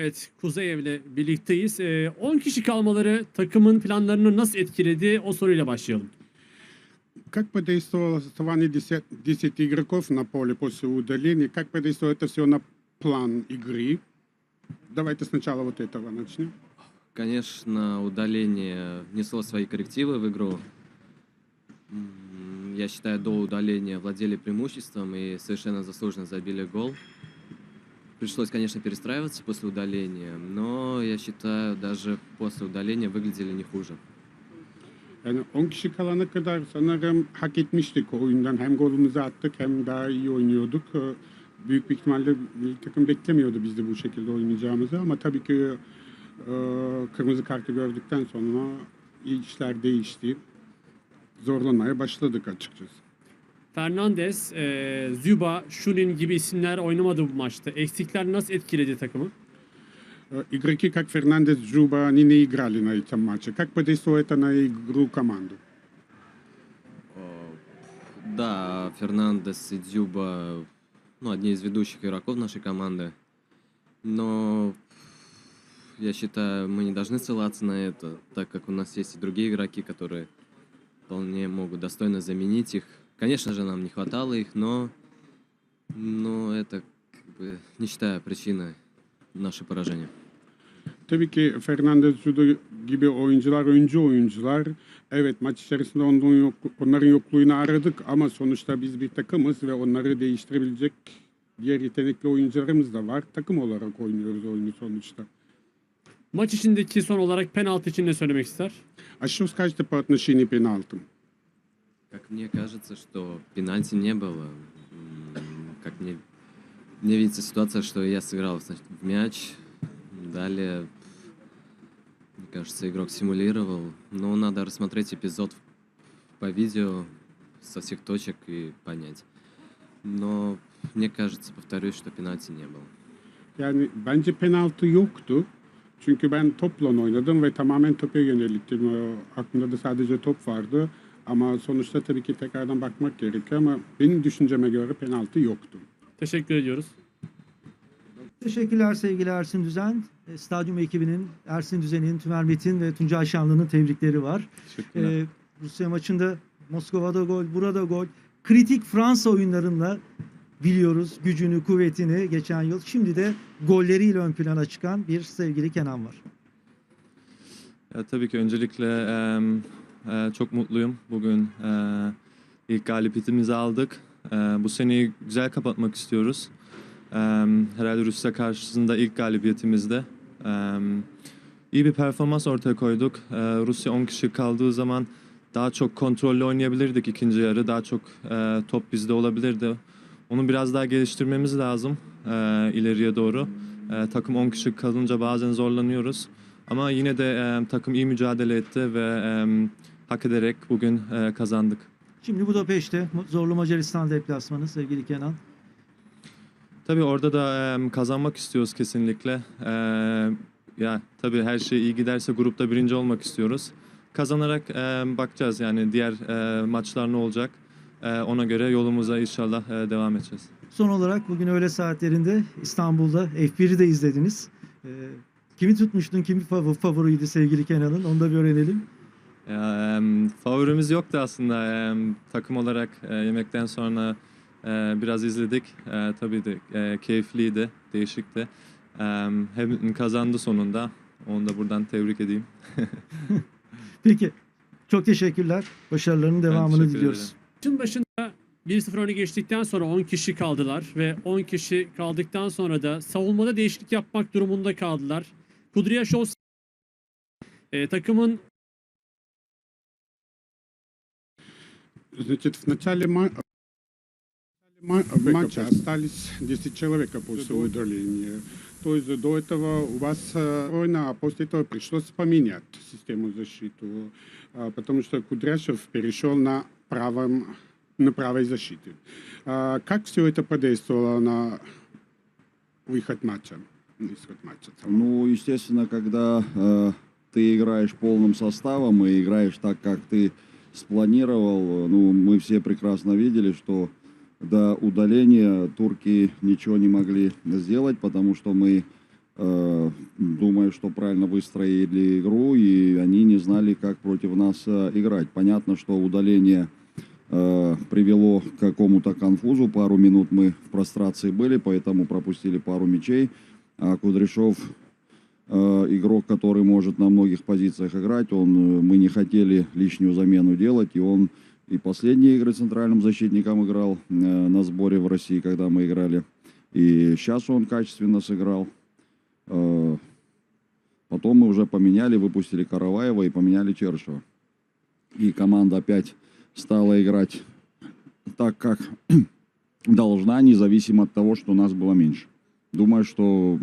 Evet, Kuzeyev'le birlikteyiz. Ee, 10 kişi kalmaları takımın planlarını nasıl etkiledi? O soruyla başlayalım. Как подействовало оставание 10, 10 игроков на поле после удаления? Как подействовало это все на план игры? Давайте сначала вот этого начнем. Конечно, удаление внесло свои коррективы в игру. Я считаю, до удаления владели преимуществом и совершенно заслуженно забили гол. Пришлось, конечно, перестраиваться после удаления, но я считаю, даже после удаления выглядели не хуже. Yani 10 kişi kalana kadar sanırım hak etmiştik o oyundan. Hem golümüzü attık hem daha iyi oynuyorduk. Ee, Büyük bir ihtimalle milli takım beklemiyordu biz de bu şekilde oynayacağımızı ama tabii ki e, kırmızı kartı gördükten sonra işler değişti. Zorlanmaya başladık açıkçası. Fernandez, e, Zuba, Şunin gibi isimler oynamadı bu maçta. Eksikler nasıl etkiledi takımı? Игроки, как Фернандес, Джуба, они не играли на этом матче. Как подействовало это на игру команду? Да, Фернандес и Дзюба, ну, одни из ведущих игроков нашей команды. Но я считаю, мы не должны ссылаться на это, так как у нас есть и другие игроки, которые вполне могут достойно заменить их. Конечно же, нам не хватало их, но, но это как бы, не считаю причиной нашего поражения. Tabii ki Fernandez, Judo gibi oyuncular, oyuncu oyuncular. Evet maç içerisinde onların, yok, onların yokluğunu aradık ama sonuçta biz bir takımız ve onları değiştirebilecek diğer yetenekli oyuncularımız da var. Takım olarak oynuyoruz oyunu sonuçta. Maç içindeki son olarak penaltı için ne söylemek ister? А что скажете по отношению к пеналтам? Как мне кажется, что пенальти не было. Как мне, мне видится ситуация, что я сыграл значит, в мяч. Далее, мне кажется, игрок симулировал. Но надо рассмотреть эпизод по видео со всех точек и понять. Но мне кажется, повторюсь, что пенальти не было. Yani bence penaltı yoktu. Çünkü ben topla oynadım ve tamamen topa yöneliktim. Aklımda da sadece top vardı. Ama sonuçta tabii ki tekrardan bakmak gerekiyor ama benim düşünceme göre penaltı yoktu. Teşekkür ediyoruz. Teşekkürler sevgili Ersin Düzen. E, Stadyum ekibinin, Ersin Düzen'in, Tümer Metin ve Tuncay Şanlı'nın tebrikleri var. Ee, Rusya maçında Moskova'da gol, burada gol. Kritik Fransa oyunlarında biliyoruz gücünü, kuvvetini geçen yıl. Şimdi de golleriyle ön plana çıkan bir sevgili Kenan var. Ya, tabii ki öncelikle em, e, çok mutluyum. Bugün e, ilk galibiyetimizi aldık. E, bu seneyi güzel kapatmak istiyoruz. Em, herhalde Rusya karşısında ilk galibiyetimizde. Em, iyi bir performans ortaya koyduk. E, Rusya 10 kişi kaldığı zaman daha çok kontrollü oynayabilirdik ikinci yarı. Daha çok e, top bizde olabilirdi. Onu biraz daha geliştirmemiz lazım e, ileriye doğru. E, takım 10 kişi kalınca bazen zorlanıyoruz. Ama yine de e, takım iyi mücadele etti ve e, hak ederek bugün e, kazandık. Şimdi Budapeşte zorlu Macaristan deplasmanı sevgili Kenan. Tabii orada da e, kazanmak istiyoruz kesinlikle. E, ya tabii her şey iyi giderse grupta birinci olmak istiyoruz. Kazanarak e, bakacağız yani diğer e, maçlar ne olacak. E, ona göre yolumuza inşallah e, devam edeceğiz. Son olarak bugün öğle saatlerinde İstanbul'da F1'i de izlediniz. Ee, kimi tutmuştun, kimi fav- favoriydi sevgili Kenan'ın onu da bir öğrenelim. Ya, em, favorimiz yoktu aslında. Em, takım olarak e, yemekten sonra e, biraz izledik. E, tabii de e, keyifliydi, değişikti. Em, Hamilton kazandı sonunda. Onu da buradan tebrik edeyim. Peki çok teşekkürler. Başarılarının devamını teşekkür diliyoruz. Maçın başında 1-0 öne geçtikten sonra 10 kişi kaldılar ve 10 kişi kaldıktan sonra da savunmada değişiklik yapmak durumunda kaldılar. Kudryashov e, takımın Значит, в начале ма- ма- матча остались 10 человек после удаления. То есть до этого у вас война, а после этого пришлось поменять систему защиты, потому что Кудряшев перешел на правом на правой защите. Как все это подействовало на выход матча? Ну, естественно, когда э, ты играешь полным составом и играешь так, как ты спланировал, ну, мы все прекрасно видели, что до удаления турки ничего не могли сделать, потому что мы э, думаю, что правильно выстроили игру, и они не знали, как против нас э, играть. Понятно, что удаление э, привело к какому-то конфузу. Пару минут мы в прострации были, поэтому пропустили пару мячей. А Кудряшов э, игрок, который может на многих позициях играть. Он, э, мы не хотели лишнюю замену делать, и он и последние игры центральным защитником играл э, на сборе в России, когда мы играли. И сейчас он качественно сыграл. Э, Потом мы уже поменяли, выпустили Караваева и поменяли Чершева. И команда опять стала играть так, как должна, независимо от того, что нас было меньше. Думаю, что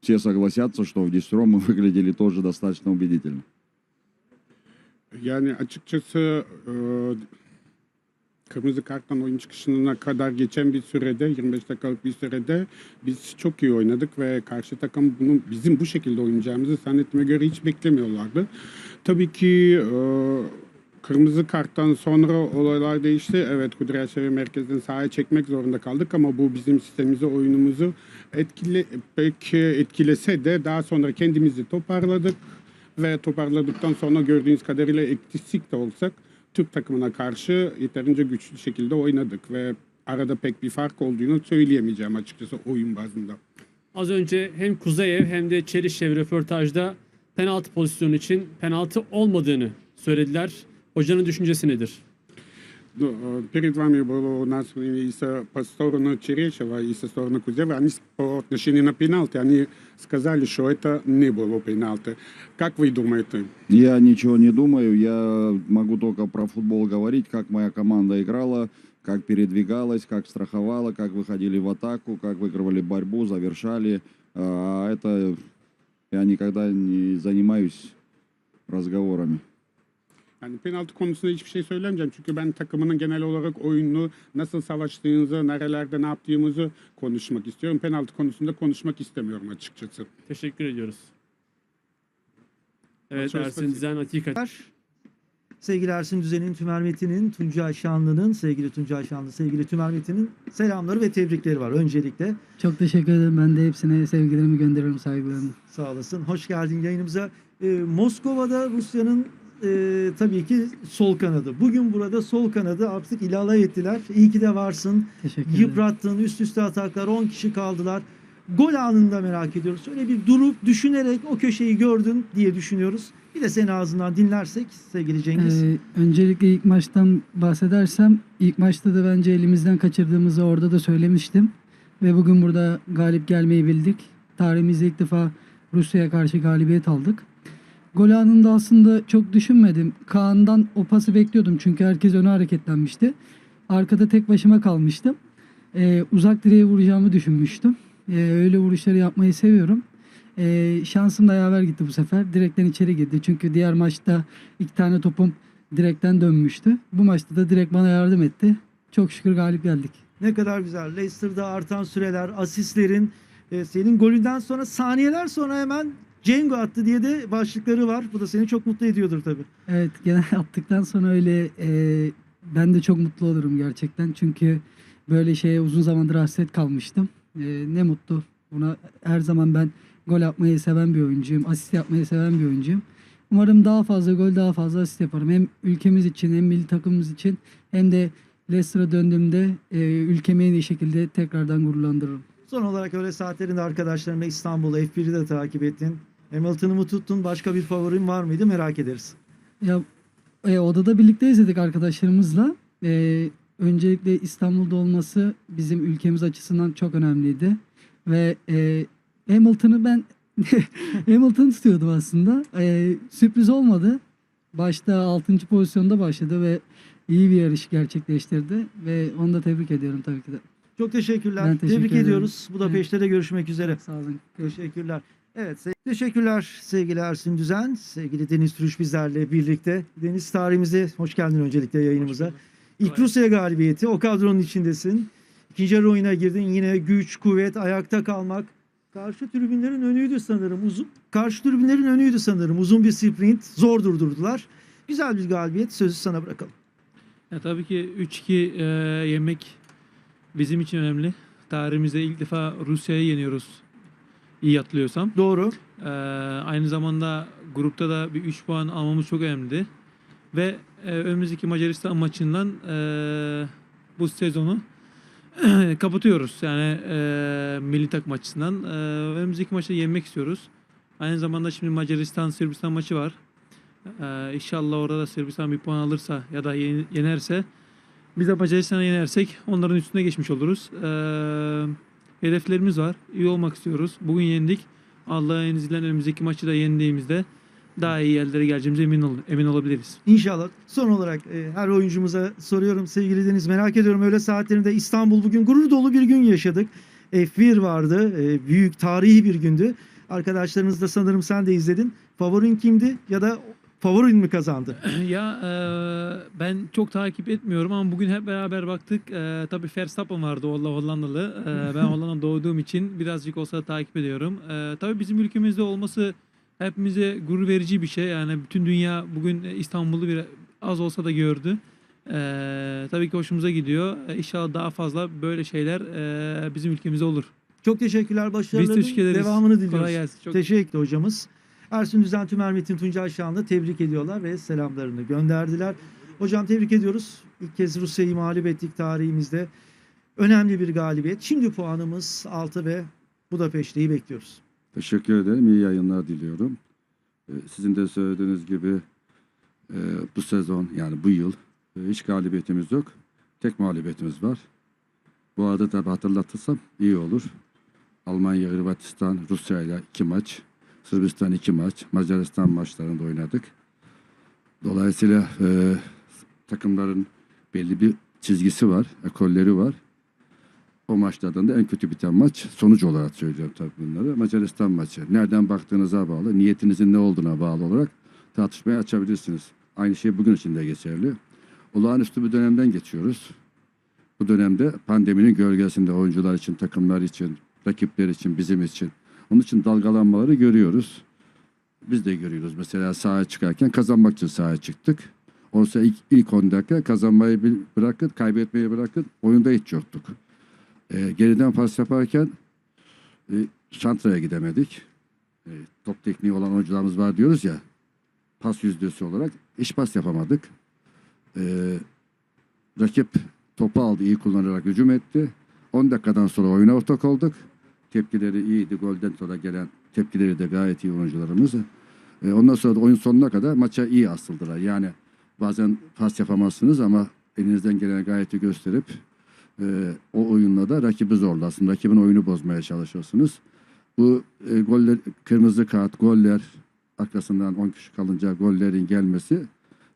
все согласятся, что в десятером мы выглядели тоже достаточно убедительно. Yani açıkçası e, kırmızı karttan oyun çıkışına kadar geçen bir sürede 25 dakikalık bir sürede biz çok iyi oynadık ve karşı takım bunu bizim bu şekilde oynayacağımızı zannettiğime göre hiç beklemiyorlardı. Tabii ki e, kırmızı karttan sonra olaylar değişti. Evet Kudryasev'i merkezden sahaya çekmek zorunda kaldık ama bu bizim sistemimizi, oyunumuzu etkile, pek etkilese de daha sonra kendimizi toparladık ve toparladıktan sonra gördüğünüz kadarıyla eksik de olsak Türk takımına karşı yeterince güçlü şekilde oynadık ve arada pek bir fark olduğunu söyleyemeyeceğim açıkçası oyun bazında. Az önce hem Kuzayev hem de Çerişev röportajda penaltı pozisyonu için penaltı olmadığını söylediler. Hocanın düşüncesi nedir? Ну, э, Перед вами было у нас и со, по сторону Черешева, и со стороны Кузева. Они по отношению на пеналти, они сказали, что это не было пеналти. Как вы думаете? Я ничего не думаю, я могу только про футбол говорить, как моя команда играла, как передвигалась, как страховала, как выходили в атаку, как выигрывали борьбу, завершали. А это я никогда не занимаюсь разговорами. Yani penaltı konusunda hiçbir şey söylemeyeceğim. Çünkü ben takımının genel olarak oyununu nasıl savaştığınızı, nerelerde ne yaptığımızı konuşmak istiyorum. Penaltı konusunda konuşmak istemiyorum açıkçası. Teşekkür ediyoruz. Evet Çok Ersin spesifik. Dizen Hakikat. Sevgili Ersin Düzen'in, Tümer Metin'in, Tuncay Şanlı'nın, sevgili Tuncay Şanlı, sevgili Tümer Metin'in selamları ve tebrikleri var öncelikle. Çok teşekkür ederim. Ben de hepsine sevgilerimi gönderiyorum, saygılarımı. Sağ olasın. Hoş geldin yayınımıza. Ee, Moskova'da Rusya'nın e, tabii ki sol kanadı. Bugün burada sol kanadı artık ilave ettiler. İyi ki de varsın. Teşekkür. Yıprattın, üst üste ataklar, 10 kişi kaldılar. Gol anında merak ediyoruz. Öyle bir durup düşünerek o köşeyi gördün diye düşünüyoruz. Bir de senin ağzından dinlersek sevgili Cengiz. Ee, öncelikle ilk maçtan bahsedersem ilk maçta da bence elimizden kaçırdığımızı orada da söylemiştim. Ve bugün burada galip gelmeyi bildik. Tarihimizde ilk defa Rusya'ya karşı galibiyet aldık. Gol anında aslında çok düşünmedim. Kaan'dan o pası bekliyordum çünkü herkes öne hareketlenmişti. Arkada tek başıma kalmıştım. Ee, uzak direğe vuracağımı düşünmüştüm. Ee, öyle vuruşları yapmayı seviyorum. Ee, şansım da yaver gitti bu sefer. Direkten içeri girdi. Çünkü diğer maçta iki tane topum direkten dönmüştü. Bu maçta da direkt bana yardım etti. Çok şükür galip geldik. Ne kadar güzel. Leicester'da artan süreler, asistlerin, e, senin golünden sonra saniyeler sonra hemen Cengo attı diye de başlıkları var. Bu da seni çok mutlu ediyordur tabii. Evet genel attıktan sonra öyle e, ben de çok mutlu olurum gerçekten. Çünkü böyle şeye uzun zamandır hasret kalmıştım. E, ne mutlu. Buna her zaman ben gol atmayı seven bir oyuncuyum. Asist yapmayı seven bir oyuncuyum. Umarım daha fazla gol daha fazla asist yaparım. Hem ülkemiz için hem milli takımımız için hem de Leicester'a döndüğümde e, ülkemi en iyi şekilde tekrardan gururlandırırım. Son olarak öyle saatlerinde arkadaşlarına İstanbul F1'i de takip ettin. Hamilton'ı mı tuttun? Başka bir favorin var mıydı? Merak ederiz. Ya e, odada birlikte izledik arkadaşlarımızla. E, öncelikle İstanbul'da olması bizim ülkemiz açısından çok önemliydi. Ve e, Hamilton'ı ben Hamilton'ı tutuyordum aslında. E, sürpriz olmadı. Başta 6. pozisyonda başladı ve iyi bir yarış gerçekleştirdi. Ve onu da tebrik ediyorum tabii ki de. Çok teşekkürler. Ben teşekkür Tebrik ederim. ediyoruz. Budapeşte de görüşmek üzere. Sağ olun. Teşekkürler. Evet, teşekkürler sevgili Ersin Düzen, sevgili Deniz Türüş bizlerle birlikte. Deniz tarihimize hoş geldin öncelikle yayınımıza. İlk Rusya galibiyeti, o kadronun içindesin. İkinci yarı oyuna girdin, yine güç, kuvvet, ayakta kalmak. Karşı tribünlerin önüydü sanırım. Uzun, karşı tribünlerin önüydü sanırım. Uzun bir sprint, zor durdurdular. Güzel bir galibiyet, sözü sana bırakalım. Ya tabii ki 3-2 e, yemek bizim için önemli. Tarihimizde ilk defa Rusya'yı yeniyoruz. İyi hatırlıyorsam. Doğru. Ee, aynı zamanda grupta da bir 3 puan almamız çok önemliydi. Ve e, önümüzdeki Macaristan maçından e, bu sezonu kapatıyoruz. Yani e, milli takım açısından. E, önümüzdeki maçı yenmek istiyoruz. Aynı zamanda şimdi Macaristan Sırbistan maçı var. E, inşallah orada da Sırbistan bir puan alırsa ya da yen- yenerse biz de Macaristan'ı yenersek onların üstüne geçmiş oluruz. E, hedeflerimiz var. İyi olmak istiyoruz. Bugün yendik. Allah'ın izniyle önümüzdeki maçı da yendiğimizde daha iyi yerlere geleceğimize emin, ol, emin olabiliriz. İnşallah. Son olarak e, her oyuncumuza soruyorum sevgili Deniz. Merak ediyorum öğle saatlerinde İstanbul bugün gurur dolu bir gün yaşadık. F1 vardı. E, büyük tarihi bir gündü. Arkadaşlarınız da sanırım sen de izledin. Favorin kimdi ya da favorin mi kazandı? ya e, ben çok takip etmiyorum ama bugün hep beraber baktık. E, tabii Verstappen vardı Holla- Hollandalı. E, ben Hollanda'da doğduğum için birazcık olsa da takip ediyorum. E, tabii bizim ülkemizde olması hepimize gurur verici bir şey. Yani bütün dünya bugün İstanbul'u bir az olsa da gördü. E, tabii ki hoşumuza gidiyor. E, inşallah daha fazla böyle şeyler e, bizim ülkemizde olur. Çok teşekkürler. Başarıların teşekkür ederiz. devamını diliyoruz. Kolay gelsin. Çok Teşekkür hocamız. Ersun Düzen Tümer Metin Tuncay Şanlı tebrik ediyorlar ve selamlarını gönderdiler. Hocam tebrik ediyoruz. İlk kez Rusya'yı mağlup ettik tarihimizde. Önemli bir galibiyet. Şimdi puanımız 6 ve Budapeşte'yi bekliyoruz. Teşekkür ederim. İyi yayınlar diliyorum. Ee, Sizin de söylediğiniz gibi e, bu sezon yani bu yıl e, hiç galibiyetimiz yok. Tek mağlubiyetimiz var. Bu arada da hatırlatırsam iyi olur. Almanya, Hırvatistan, Rusya ile iki maç. Sırbistan iki maç. Macaristan maçlarında oynadık. Dolayısıyla e, takımların belli bir çizgisi var, ekolleri var. O maçlardan da en kötü biten maç sonuç olarak söylüyorum tabii bunları. Macaristan maçı. Nereden baktığınıza bağlı, niyetinizin ne olduğuna bağlı olarak tartışmaya açabilirsiniz. Aynı şey bugün için de geçerli. Olağanüstü bir dönemden geçiyoruz. Bu dönemde pandeminin gölgesinde oyuncular için, takımlar için, rakipler için, bizim için. Onun için dalgalanmaları görüyoruz. Biz de görüyoruz. Mesela sahaya çıkarken kazanmak için sahaya çıktık. Oysa ilk, ilk 10 dakika kazanmayı bırakın, kaybetmeyi bırakın. Oyunda hiç yoktuk. E, geriden pas yaparken e, şantraya gidemedik. E, top tekniği olan oyuncularımız var diyoruz ya. Pas yüzdesi olarak hiç pas yapamadık. E, rakip topu aldı, iyi kullanarak hücum etti. 10 dakikadan sonra oyuna ortak olduk. Tepkileri iyiydi. Golden sonra gelen tepkileri de gayet iyi oyuncularımız. E, ondan sonra da oyun sonuna kadar maça iyi asıldılar. Yani bazen pas yapamazsınız ama elinizden gelen gayreti gösterip e, o oyunla da rakibi zorlarsın. Rakibin oyunu bozmaya çalışıyorsunuz. Bu e, goller, kırmızı kart, goller arkasından 10 kişi kalınca gollerin gelmesi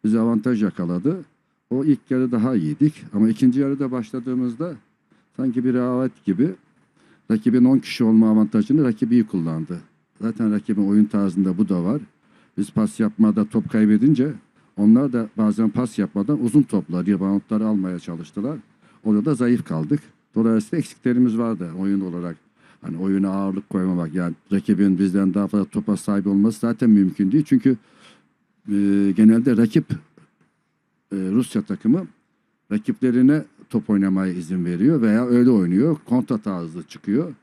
bize avantaj yakaladı. O ilk yarı daha iyiydik ama ikinci yarıda başladığımızda sanki bir rehavet gibi rakibin 10 kişi olma avantajını rakip iyi kullandı. Zaten rakibin oyun tarzında bu da var. Biz pas yapmada top kaybedince onlar da bazen pas yapmadan uzun toplar, reboundları almaya çalıştılar. Orada da zayıf kaldık. Dolayısıyla eksiklerimiz vardı oyun olarak. Hani oyuna ağırlık koymamak yani rakibin bizden daha fazla topa sahip olması zaten mümkün değil. Çünkü e, genelde rakip e, Rusya takımı rakiplerine top oynamaya izin veriyor veya öyle oynuyor. Kontra tarzı çıkıyor.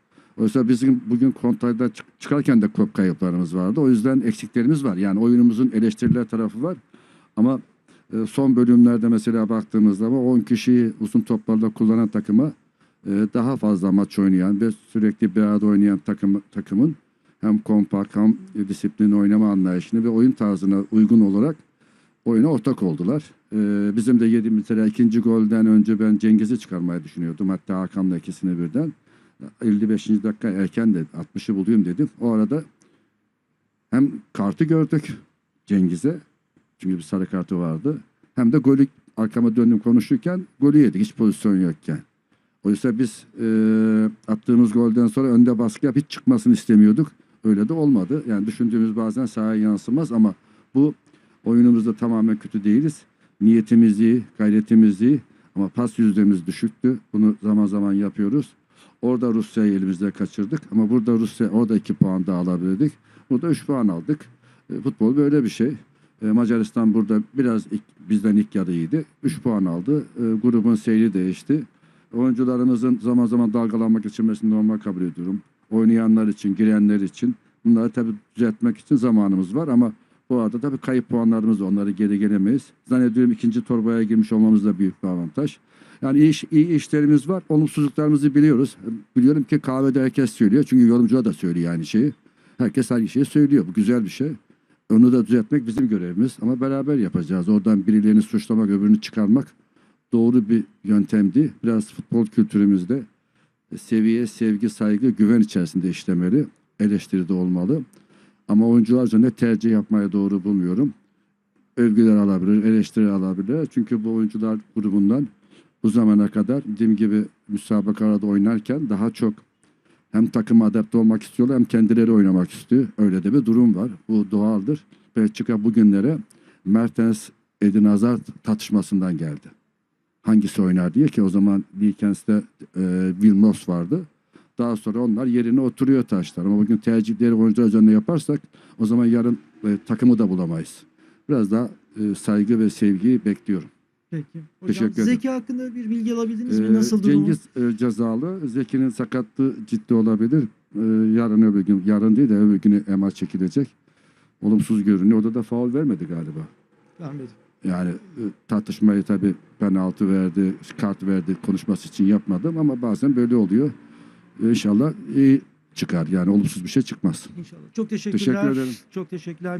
Oysa bizim bugün kontrada çık- çıkarken de top kayıplarımız vardı. O yüzden eksiklerimiz var. Yani oyunumuzun eleştiriler tarafı var. Ama e, son bölümlerde mesela baktığımızda ama 10 kişiyi uzun toplarda kullanan takıma e, daha fazla maç oynayan ve sürekli bir arada oynayan takım, takımın hem kompakt hem disiplin oynama anlayışını ve oyun tarzına uygun olarak oyuna ortak oldular. E, bizim de yedi mesela ikinci golden önce ben Cengiz'i çıkarmayı düşünüyordum. Hatta Hakan'la ikisini birden. 55. dakika erken de 60'ı bulayım dedim. O arada hem kartı gördük Cengiz'e. Çünkü bir sarı kartı vardı. Hem de golü arkama döndüm konuşurken golü yedik hiç pozisyon yokken. Oysa biz e, attığımız golden sonra önde baskı yap hiç çıkmasını istemiyorduk. Öyle de olmadı. Yani düşündüğümüz bazen sahaya yansımaz ama bu oyunumuzda tamamen kötü değiliz. Niyetimiz iyi, gayretimiz iyi ama pas yüzdemiz düşüktü. Bunu zaman zaman yapıyoruz. Orada Rusya'yı elimizde kaçırdık ama burada Rusya orada iki puan daha alabilirdik. Burada üç puan aldık. E, futbol böyle bir şey. E, Macaristan burada biraz ilk- bizden ilk yarı iyiydi. 3 puan aldı. E, grubun seyri değişti. Oyuncularımızın zaman zaman dalgalanmak geçirmesini normal kabul ediyorum. oynayanlar için, girenler için. Bunları tabii düzeltmek için zamanımız var ama bu arada tabii kayıp puanlarımız var. Onları geri gelemeyiz. Zannediyorum ikinci torbaya girmiş olmamız da büyük bir avantaj. Yani iyi, iyi işlerimiz var. Olumsuzluklarımızı biliyoruz. Biliyorum ki kahvede herkes söylüyor. Çünkü yorumcular da söylüyor aynı şeyi. Herkes aynı şeyi söylüyor. Bu güzel bir şey. Onu da düzeltmek bizim görevimiz. Ama beraber yapacağız. Oradan birilerini suçlamak, öbürünü çıkarmak doğru bir yöntem değil. Biraz futbol kültürümüzde seviye, sevgi, saygı, güven içerisinde işlemeli. Eleştiri de olmalı. Ama oyuncular üzerinde tercih yapmaya doğru bulmuyorum. Övgüler alabilir, eleştiri alabilir. Çünkü bu oyuncular grubundan bu zamana kadar dediğim gibi müsabakalarda oynarken daha çok hem takıma adapte olmak istiyorlar hem kendileri oynamak istiyor. Öyle de bir durum var. Bu doğaldır. Belçika bugünlere Mertens Edin Hazard tartışmasından geldi. Hangisi oynar diye ki o zaman Likens'te e, Wilmos vardı. Daha sonra onlar yerine oturuyor taşlar. Ama bugün tercihleri oyuncular üzerinde yaparsak o zaman yarın e, takımı da bulamayız. Biraz daha e, saygı ve sevgiyi bekliyorum. Peki. Hocam Teşekkür ederim. Zeki hakkında bir bilgi alabildiniz mi? Ee, Nasıl durumu? Cengiz e, cezalı. Zeki'nin sakatlığı ciddi olabilir. Ee, yarın öbür gün, yarın değil de öbür günü MR çekilecek. Olumsuz görünüyor. Orada da faul vermedi galiba. Vermedim. Yani e, tartışmayı tabii penaltı verdi, kart verdi konuşması için yapmadım ama bazen böyle oluyor. İnşallah iyi çıkar. Yani olumsuz bir şey çıkmaz. İnşallah. Çok teşekkürler. Teşekkür ederim. Çok teşekkürler.